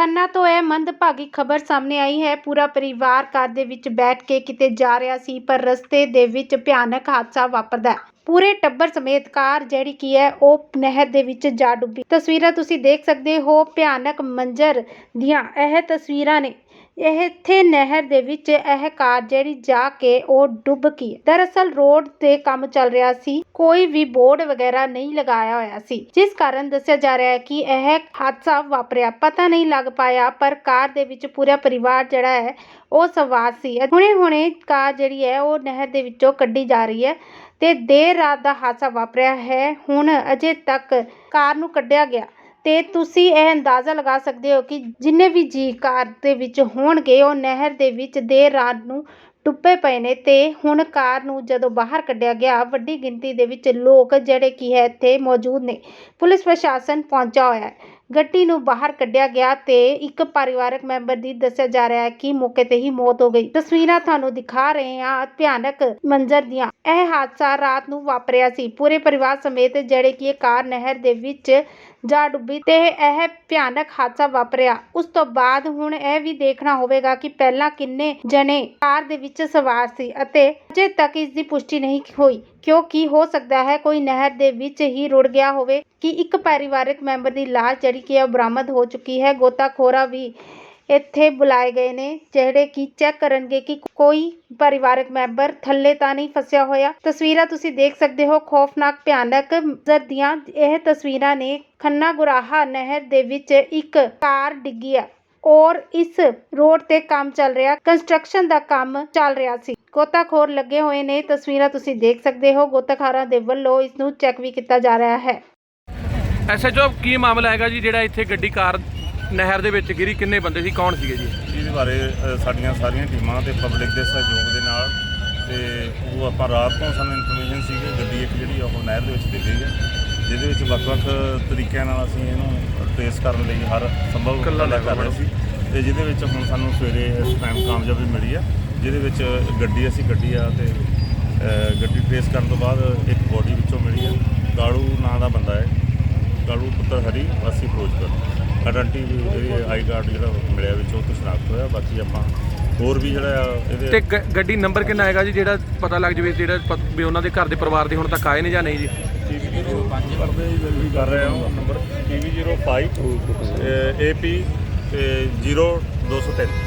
ਖੰਨਾ ਤੋਂ ਇਹ ਮੰਦਭਾਗੀ ਖਬਰ ਸਾਹਮਣੇ ਆਈ ਹੈ। ਪੂਰਾ ਪਰਿਵਾਰ ਕਾਰ ਦੇ ਵਿੱਚ ਬੈਠ ਕੇ ਕਿਤੇ ਜਾ ਰਿਹਾ ਸੀ, ਪਰ ਰਸਤੇ ਦੇ ਵਿੱਚ ਭਿਆਨਕ ਹਾਦਸਾ ਵਾਪਰਦਾ ਹੈ। ਪੂਰੇ ਟੱਬਰ ਸਮੇਤ ਕਾਰ ਜਿਹੜੀ ਕੀ ਹੈ, ਉਹ ਨਹਿਰ ਦੇ ਵਿੱਚ ਜਾ ਡੁੱਬੀ। ਤਸਵੀਰਾਂ ਤੁਸੀਂ ਦੇਖ ਸਕਦੇ ਹੋ, ਭਿਆਨਕ ਮੰਜ਼ਰ ਦੀਆਂ ਇਹ ਤਸਵੀਰਾਂ ਨੇ। ਇਹ ਇੱਥੇ ਨਹਿਰ ਦੇ ਵਿੱਚ ਇਹ ਕਾਰ ਜਿਹੜੀ ਜਾ ਕੇ ਉਹ ਡੁੱਬ ਗਈ। ਦਰਅਸਲ ਰੋਡ ਤੇ ਕੰਮ ਚੱਲ ਰਿਹਾ ਸੀ, ਕੋਈ ਵੀ ਬੋਰਡ ਵਗੈਰਾ ਨਹੀਂ ਲਗਾਇਆ ਹੋਇਆ ਸੀ। ਜਿਸ ਕਾਰਨ ਦੱਸਿਆ ਜਾ ਰਿਹਾ ਹੈ ਕਿ ਇਹ ਹਾਦਸਾ ਵਾਪਰਿਆ। ਪਤਾ ਨਹੀਂ ਲੱਗ ਪਾਇਆ, ਪਰ ਕਾਰ ਦੇ ਵਿੱਚ ਪੂਰਾ ਪਰਿਵਾਰ ਜਿਹੜਾ ਹੈ, ਉਹ ਸਵਾਰ ਸੀ। ਹੁਣੇ ਹੁਣੇ ਕਾਰ ਜਿਹੜੀ ਹੈ, ਉਹ ਨਹਿਰ ਦੇ ਵਿੱਚੋਂ ਕੱਢੀ ਜਾ ਰਹੀ ਹੈ। ਤੇ ਦੇਰ ਰਾਤ ਦਾ ਹਾਦਸਾ ਵਾਪਰਿਆ ਹੈ। ਹੁਣ ਅਜੇ ਤੱਕ ਕਾਰ ਨੂੰ ਕੱਢਿਆ ਗਿਆ। ਤੇ ਤੁਸੀਂ ਇਹ ਅੰਦਾਜ਼ਾ ਲਗਾ ਸਕਦੇ ਹੋ ਕਿ ਜਿੰਨੇ ਵੀ ਜੀਅ ਕਾਰ ਦੇ ਵਿੱਚ ਹੋਣਗੇ, ਉਹ ਨਹਿਰ ਦੇ ਵਿੱਚ ਦੇਰ ਰਾਤ ਨੂੰ ਡੁੱਬੇ ਪਏ ਨੇ ਤੇ ਹੁਣ ਕਾਰ ਨੂੰ ਜਦੋਂ ਬਾਹਰ ਕੱਢਿਆ ਗਿਆ, ਵੱਡੀ ਗਿਣਤੀ ਦੇ ਵਿੱਚ ਲੋਕ ਜਿਹੜੇ ਕੀ ਹੈ ਇੱਥੇ ਮੌਜੂਦ ਨੇ। ਪੁਲਿਸ ਪ੍ਰਸ਼ਾਸਨ ਪਹੁੰਚਿਆ ਹੋਇਆ ਹੈ। ਗੱਡੀ ਨੂੰ ਬਾਹਰ ਕੱਢਿਆ ਗਿਆ ਤੇ ਇੱਕ ਪਰਿਵਾਰਕ ਮੈਂਬਰ ਦੀ ਦੱਸਿਆ ਜਾ ਰਿਹਾ ਹੈ ਕਿ ਮੌਕੇ ਤੇ ਹੀ ਮੌਤ ਹੋ ਗਈ। ਤਸਵੀਰਾਂ ਤੁਹਾਨੂੰ ਦਿਖਾ ਰਹੇ ਹਾਂ ਭਿਆਨਕ ਮੰਜ਼ਰ ਦੀਆਂ। ਇਹ ਹਾਦਸਾ ਰਾਤ ਨੂੰ ਵਾਪਰਿਆ ਸੀ। ਪੂਰੇ ਪਰਿਵਾਰ ਸਮੇਤ ਜਿਹੜੇ ਕਿ ਇਹ ਕਾਰ ਨਹਿਰ ਦੇ ਵਿੱਚ ਜਾ ਡੁੱਬੀ ਤੇ ਇਹ ਭਿਆਨਕ ਹਾਦਸਾ ਵਾਪਰਿਆ। ਉਸ ਤੋਂ ਬਾਅਦ ਹੁਣ ਇਹ ਵੀ ਦੇਖਣਾ ਹੋਵੇਗਾ ਕਿ ਪਹਿਲਾਂ ਕਿੰਨੇ ਜਣੇ ਕਾਰ ਦੇ ਵਿੱਚ ਸਵਾਰ ਸੀ ਅਤੇ ਅਜੇ ਤੱਕ ਇਸ ਦੀ ਪੁਸ਼ਟੀ ਨਹੀਂ ਹੋਈ। ਕਿਉਂਕਿ ਹੋ ਸਕਦਾ ਹੈ? ਕੋਈ ਨਹਿਰ ਦੇ ਵਿੱਚ ਹੀ ਰੁੜ ਗਿਆ ਹੋਵੇ ਕਿ ਇੱਕ ਪਰਿਵਾਰਕ ਮੈਂਬਰ ਦੀ ਲਾਸ਼ ਜਿਹੜੀ ਕਿ ਹੈ ਉਹ ਬਰਾਮਦ ਹੋ ਚੁੱਕੀ ਹੈ, ਗੋਤਾਖੋਰਾ ਵੀ ਇੱਥੇ ਬੁਲਾਏ ਗਏ ਨੇ, ਜਿਹੜੇ ਕਿ ਚੈੱਕ ਕਰਨਗੇ ਕਿ ਕੋਈ ਪਰਿਵਾਰਕ ਮੈਂਬਰ ਥੱਲੇ ਤਾਂ ਨਹੀਂ ਫਸਿਆ ਹੋਇਆ। ਤਸਵੀਰਾਂ ਤੁਸੀਂ ਦੇਖ ਸਕਦੇ ਹੋ, ਖੌਫਨਾਕ, ਭਿਆਨਕ ਮੰਜ਼ਰ ਦੀਆਂ। ਇਹ ਤਸਵੀਰਾਂ ਨੇ ਖੰਨਾ ਗੁਰਾਹਾ ਨਹਿਰ ਦੇ ਵਿੱਚ ਇੱਕ ਕਾਰ ਡਿੱਗੀ ਹੈ ਔਰ ਇਸ ਰੋਡ ਤੇ ਕੰਮ ਚੱਲ ਰਿਹਾ ਕੰਸਟਰਕਸ਼ਨ ਦਾ ਕੰਮ ਚੱਲ ਰਿਹਾ ਸੀ। ਗੋਤਾਖੋਰ ਲੱਗੇ ਹੋਏ ਨੇ ਤਸਵੀਰਾਂ ਤੁਸੀਂ ਦੇਖ ਸਕਦੇ ਹੋ। ਗੋਤਾਖਾਰਾਂ ਦੇ ਵੱਲੋਂ ਇਸ ਨੂੰ ਚੈੱਕ ਵੀ ਕੀਤਾ ਜਾ ਰਿਹਾ ਹੈ। ਐਸਐਚਓ ਕੀ ਮਾਮਲਾ ਹੈਗਾ ਜੀ? ਜਿਹੜਾ ਇੱਥੇ ਗੱਡੀ ਕਾਰ ਨਹਿਰ ਦੇ ਵਿੱਚ ਗਿਰੀ ਕਿੰਨੇ ਬੰਦੇ ਸੀ? ਕੌਣ ਸੀਗੇ ਜੀ? ਇਹਦੇ ਬਾਰੇ ਅ, ਸਾਡੀਆਂ ਸਾਰੀਆਂ ਟੀਮਾਂ ਤੇ ਪਬਲਿਕ ਦੇ ਸਹਿਯੋਗ ਦੇ ਨਾਲ ਤੇ ਉਹ ਆਪਾਂ ਰਾਤ ਤੋਂ ਸਾਨੂੰ ਇਨਫੋਰਮੇਸ਼ਨ ਸੀ ਕਿ ਗੱਡੀ ਇੱਕ ਜਿਹੜੀ ਉਹ ਨਹਿਰ ਦੇ ਵਿੱਚ ਡਿੱਗੀ ਹੈ ਜਿਹਦੇ ਵਿੱਚ ਵੱਖ-ਵੱਖ ਤਰੀਕਿਆਂ ਨਾਲ ਅਸੀਂ ਇਹਨੂੰ ਟ੍ਰੇਸ ਕਰਨ ਲਈ ਹਰ ਸੰਭਵ ਕੱਲਾ ਕਰ ਰਹੇ ਸੀ। ਤੇ ਜਿਹਦੇ ਵਿੱਚ ਹੁਣ ਸਾਨੂੰ ਸਵੇਰੇ ਇਸ ਟਾਈਮ ਕਾਮਯਾਬੀ ਮਿਲੀ ਆ ਜਿਹਦੇ ਵਿੱਚ ਗੱਡੀ ਅਸੀਂ ਕੱਢੀ ਆ ਤੇ ਗੱਡੀ ਟ੍ਰੇਸ ਕਰਨ ਤੋਂ ਬਾਅਦ ਇੱਕ ਬੋਡੀ ਵਿੱਚੋਂ ਮਿਲੀ ਆ। ਕਾਲੂ ਨਾਂ ਦਾ ਬੰਦਾ ਹੈ। ਕਾਲੂ ਪੁੱਤਰ ਹਰੀ ਵਾਸੀ ਫਿਰੋਜ਼ਪੁਰ। ਆਇਡੈਂਟੀ ਵੀ ਜਿਹੜੀ ਆਈ ਕਾਰਡ ਜਿਹੜਾ ਮਿਲਿਆ ਵਿੱਚ ਉਹ ਤੋਂ ਸ਼ਨਾਖਤ ਹੋਇਆ। ਬਾਕੀ ਆਪਾਂ ਹੋਰ ਵੀ ਜਿਹੜਾ ਆ ਤੇ ਇਹਦੇ ਗ- ਗੱਡੀ ਨੰਬਰ ਕਿੰਨਾ ਹੈਗਾ ਜੀ? ਜਿਹੜਾ ਪਤਾ ਲੱਗ ਜਵੇ ਜਿਹੜਾ ਪ- ਵੀ ਉਹਨਾਂ ਦੇ ਘਰ ਦੇ ਪਰਿਵਾਰ ਦੇ ਹੁਣ ਤੱਕ ਆਏ ਨੇ ਜਾਂ ਨਹੀਂ ਜੀ? ਟੀਵੀ 05 ਕਰਦੇ ਜਲਦੀ ਕਰ ਰਹੇ ਹਾਂ ਨੰਬਰ ਟੀਵੀ 05 ਏਪੀ 0203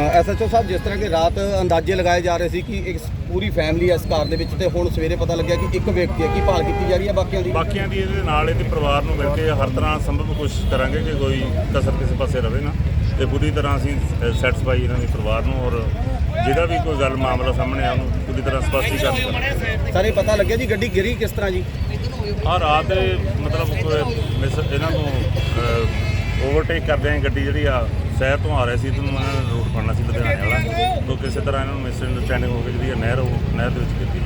ਐਸਐਚਓ ਸਾਹਿਬ ਜਿਸ ਤਰ੍ਹਾਂ ਕਿ ਰਾਤ ਅੰਦਾਜ਼ੇ ਲਗਾਏ ਜਾ ਰਹੇ ਸੀ ਕਿ ਇੱਕ ਪੂਰੀ ਫੈਮਿਲੀ ਇਸ ਕਾਰ ਦੇ ਵਿੱਚ ਤੇ ਹੁਣ ਸਵੇਰੇ ਪਤਾ ਲੱਗਿਆ ਕਿ ਇੱਕ ਵਿਅਕਤੀ ਹੈ ਕੀ ਭਾਲ ਕੀਤੀ ਜਾ ਰਹੀ ਹੈ ਬਾਕੀਆਂ ਦੀ? ਬਾਕੀਆਂ ਦੀ ਇਹਦੇ ਨਾਲ ਇਹਦੇ ਪਰਿਵਾਰ ਨੂੰ ਮਿਲ ਕੇ ਹਰ ਤਰ੍ਹਾਂ ਸੰਭਵ ਕੋਸ਼ਿਸ਼ ਕਰਾਂਗੇ ਕਿ ਕੋਈ ਕਸਰ ਕਿਸੇ ਪਾਸੇ ਰਵੇ ਨਾ। ਤੇ ਪੂਰੀ ਤਰ੍ਹਾਂ ਅਸੀਂ ਸੈਟੀਸਫਾਈ ਇਹਨਾਂ ਦੇ ਪਰਿਵਾਰ ਨੂੰ ਔਰ ਜਿਹੜਾ ਵੀ ਕੋਈ ਗੱਲ ਮਾਮਲਾ ਸਾਹਮਣੇ ਆ ਉਹਨੂੰ ਪੂਰੀ ਤਰ੍ਹਾਂ ਸਪਸ਼ਟੀਕਰਨ ਕਰਾਂਗੇ। ਸਾਰੇ ਪਤਾ ਲੱਗਿਆ ਜੀ ਗੱਡੀ ਗਿਰੀ ਕਿਸ ਤਰ੍ਹਾਂ ਜੀ? ਆ ਰਾਤ ਇਹ ਮਤਲਬ ਮਿਸ ਇਹਨਾਂ ਨੂੰ ਓਵਰਟੇਕ ਕਰਦੇ ਆਂ ਗੱਡੀ ਜਿਹੜੀ ਆ ਸ਼ਹਿਰ ਤੋਂ ਆ ਰਹੀ ਸੀ ਤੇ ਉਹਨਾਂ ਨੇ ਰੂਟ ਫੜਨਾ ਸੀ ਲੁਧਿਆਣੇ ਵਾਲਾ। ਤੋਂ ਕਿਸੇ ਤਰ੍ਹਾਂ ਇਹਨਾਂ ਨੂੰ ਮਿਸ ਅੰਡਰਸਟੈਂਡਿੰਗ ਹੋ ਗਈ ਜਿਹੜੀ ਆ ਨਹਿਰ ਉਹ ਨਹਿਰ ਦੇ ਵਿੱਚ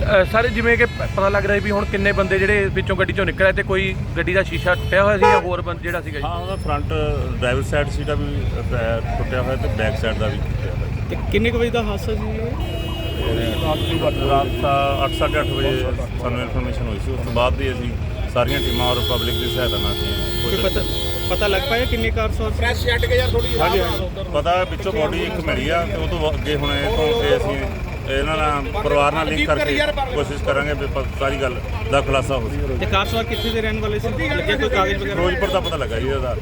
ਅ, ਸਰ ਜਿਵੇਂ ਕਿ ਪਤਾ ਲੱਗ ਰਿਹਾ ਵੀ ਹੁਣ ਕਿੰਨੇ ਬੰਦੇ ਜਿਹੜੇ ਵਿੱਚੋਂ ਗੱਡੀ ਚੋਂ ਨਿਕਲੇ ਤੇ ਕੋਈ ਗੱਡੀ ਦਾ ਸ਼ੀਸ਼ਾ ਟੁੱਟਿਆ ਹੋਇਆ ਸੀ ਜਾਂ ਹੋਰ ਬੰਦ ਜਿਹੜਾ ਸੀਗਾ ਜੀ? ਹਾਂ ਉਹਦਾ ਫਰੰਟ ਡਰਾਈਵਰ ਸਾਈਡ ਸੀਟ ਦਾ ਵੀ ਟੁੱਟਿਆ ਹੋਇਆ ਤੇ ਬੈਕ ਸਾਈਡ ਦਾ ਵੀ ਟੁੱਟਿਆ ਹੋਇਆ। ਤੇ ਕਿੰਨੇ ਕੁ ਵਜੇ ਦਾ ਹਾਦਸਾ ਸੀ ਰਾਤ ਰਾਤ ਦਾ 8:30 ਵਜੇ ਸਾਨੂੰ ਇਨਫੋਰਮੇਸ਼ਨ ਹੋਈ ਸੀ। ਉਸ ਤੋਂ ਬਾਅਦ ਵੀ ਅਸੀਂ ਸਾਰੀਆਂ ਟੀਮਾਂ ਔਰ ਪਬਲਿਕ ਦੀ ਸਹਾਇਤਾ ਨਾਲ ਅਸੀਂ ਪਤਾ ਪਤਾ ਲੱਗ ਪਾਇਆ ਕਿੰਨੇ ਕਾਰ ਸੀ? ਹਾਂਜੀ ਹਾਂਜੀ। ਪਤਾ ਹੈ, ਵਿੱਚੋਂ ਬੋਡੀ ਇੱਕ ਮਿਲੀ ਆ ਤੇ ਉਹ ਤੋਂ ਅੱਗੇ ਹੁਣ ਇਹ ਤੋਂ ਅੱਗੇ ਅਸੀਂ ਇਹਨਾਂ ਨਾਲ ਪਰਿਵਾਰ ਨਾਲ ਲਿੰਕ ਕਰਕੇ ਕੋਸ਼ਿਸ਼ ਕਰਾਂਗੇ ਵੀ ਸਾਰੀ ਗੱਲ ਦਾ ਖੁਲਾਸਾ ਹੋ ਸਕੇ। ਤੇ ਕਾਰ ਸਵਾਰ ਕਿੱਥੇ ਦੇ ਰਹਿਣ ਵਾਲੇ ਸੀ? ਲੱਗਿਆ ਕੋਈ ਕਾਗਜ਼ ਵਗੈਰਾ? ਫਿਰੋਜ਼ਪੁਰ ਦਾ ਪਤਾ ਲੱਗਾ ਜੀ ਇਹਦਾ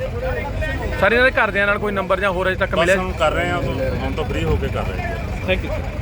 ਸਰ ਇਹਨਾਂ ਦੇ ਘਰਦਿਆਂ ਨਾਲ ਕੋਈ ਨੰਬਰ ਜਾਂ ਹੋਰ ਅਜੇ ਤੱਕ ਬਸ ਮਿਲਿਆ? ਹੁਣ ਕਰ ਰਹੇ ਹਾਂ ਹੁਣ ਤੋਂ ਫ੍ਰੀ ਹੋ ਕੇ ਕਰ ਰਹੇ ਹਾਂ ਥੈਂਕ ਯੂ